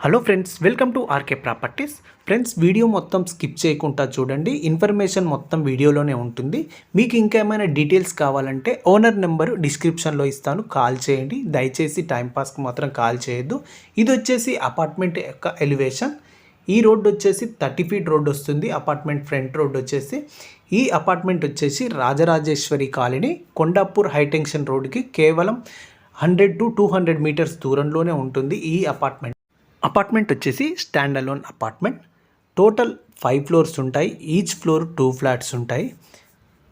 Hello friends welcome to RK properties friends video మొత్తం skip చేయకుండా చూడండి. ఇన్ఫర్మేషన్ మొత్తం వీడియోలోనే ఉంటుంది. మీకు ఇంకేమైనా డీటెయిల్స్ కావాలంటే ఓనర్ నెంబరు డిస్క్రిప్షన్లో ఇస్తాను. కాల్ చేయండి. దయచేసి టైంపాస్కి మాత్రం కాల్ చేయొద్దు. ఇది వచ్చేసి అపార్ట్మెంట్ యొక్క ఎలివేషన్ ఈ రోడ్ వచ్చేసి థర్టీ ఫీట్ రోడ్ వస్తుంది. అపార్ట్మెంట్ ఫ్రంట్ రోడ్ వచ్చేసి. ఈ అపార్ట్మెంట్ వచ్చేసి రాజరాజేశ్వరి కాలనీ కొండాపూర్ హైటెన్షన్ రోడ్కి కేవలం hundred to two hundred metres దూరంలోనే ఉంటుంది ఈ అపార్ట్మెంట్ అపార్ట్మెంట్ వచ్చేసి stand alone apartment. Total five floors ఉంటాయి. ఈచ్ ఫ్లోర్ టూ ఫ్లాట్స్ ఉంటాయి.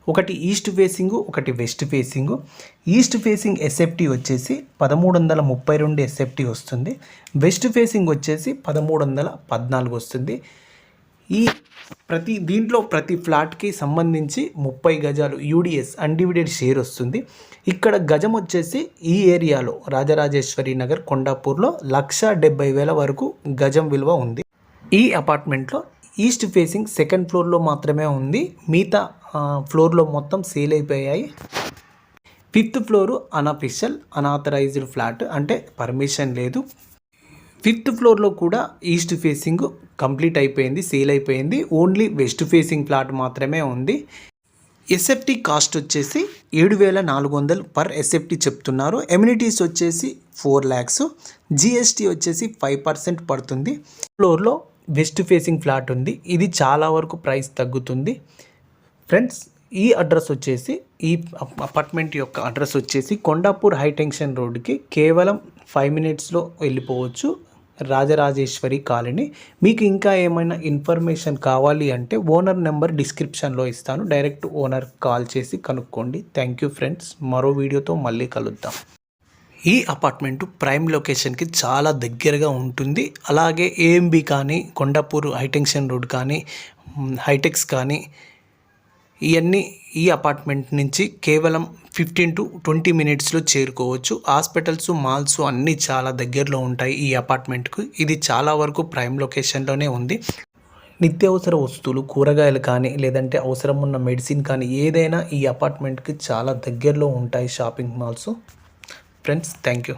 ఒకటి ఈస్ట్ ఫేసింగ్ ఒకటి west facing. East facing SFT వచ్చేసి పదమూడు వందల ముప్పై రెండు ఎస్ఎఫ్టీ వస్తుంది. వెస్ట్ ఫేసింగ్ వచ్చేసి పదమూడు వందల పద్నాలుగు వస్తుంది. ఈ ప్రతి దీంట్లో ప్రతి ఫ్లాట్కి సంబంధించి ముప్పై గజాలు యూడిఎస్ అన్డివిడెడ్ షేర్ వస్తుంది. ఇక్కడ గజం వచ్చేసి ఈ ఏరియాలో రాజరాజేశ్వరి నగర్ కొండాపూర్లో లక్ష డెబ్బై వేల వరకు గజం విలువ ఉంది. ఈ అపార్ట్మెంట్లో ఈస్ట్ ఫేసింగ్ సెకండ్ ఫ్లోర్లో మాత్రమే ఉంది. మిగతా ఫ్లోర్లో మొత్తం సేల్ అయిపోయాయి. Fifth floor unofficial unauthorised flat అంటే పర్మిషన్ లేదు. ఫిఫ్త్ ఫ్లోర్లో కూడా ఈస్ట్ ఫేసింగ్ కంప్లీట్ అయిపోయింది సేల్ అయిపోయింది. ఓన్లీ వెస్ట్ ఫేసింగ్ ఫ్లాట్ మాత్రమే ఉంది. ఎస్ఎఫ్టీ కాస్ట్ వచ్చేసి ఏడు వేల నాలుగు వందలు పర్ ఎస్ఎఫ్టీ చెప్తున్నారు. ఎమ్యూనిటీస్ వచ్చేసి ఫోర్ ల్యాక్స్. జిఎస్టీ వచ్చేసి ఫైవ్ పర్సెంట్ పడుతుంది. ఫ్లోర్లో వెస్ట్ ఫేసింగ్ ఫ్లాట్ ఉంది. ఇది చాలా వరకు ప్రైస్ తగ్గుతుంది. ఫ్రెండ్స్ ఈ అడ్రస్ వచ్చేసి ఈ అపార్ట్మెంట్ యొక్క అడ్రస్ వచ్చేసి కొండాపూర్ హైటెన్షన్ రోడ్కి కేవలం ఫైవ్ మినిట్స్లో వెళ్ళిపోవచ్చు. రాజరాజేశ్వరి కాలనీ. మీకు ఇంకా ఏమైనా ఇన్ఫర్మేషన్ కావాలి అంటే ఓనర్ నెంబర్ డిస్క్రిప్షన్లో ఇస్తాను. డైరెక్ట్ ఓనర్ కాల్ చేసి కనుక్కోండి. Thank you friends. మరో వీడియోతో మళ్ళీ కలుద్దాం. ఈ అపార్ట్మెంట్ ప్రైమ్ లొకేషన్కి చాలా దగ్గరగా ఉంటుంది. అలాగే ఏఎంబి కానీ కొండాపూర్ హైటెన్షన్ రోడ్ కానీ హైటెక్స్ కానీ ఇవన్నీ ఈ అపార్ట్మెంట్ నుంచి కేవలం ఫిఫ్టీన్ టు ట్వంటీ మినిట్స్లో చేరుకోవచ్చు. హాస్పిటల్స్ మాల్స్ అన్నీ చాలా దగ్గరలో ఉంటాయి ఈ అపార్ట్మెంట్కు. ఇది చాలా వరకు ప్రైమ్ లొకేషన్లోనే ఉంది. నిత్యావసర వస్తువులు కూరగాయలు కానీ లేదంటే అవసరం ఉన్న మెడిసిన్ కానీ ఏదైనా ఈ అపార్ట్మెంట్కి చాలా దగ్గరలో ఉంటాయి shopping malls. Friends thank you.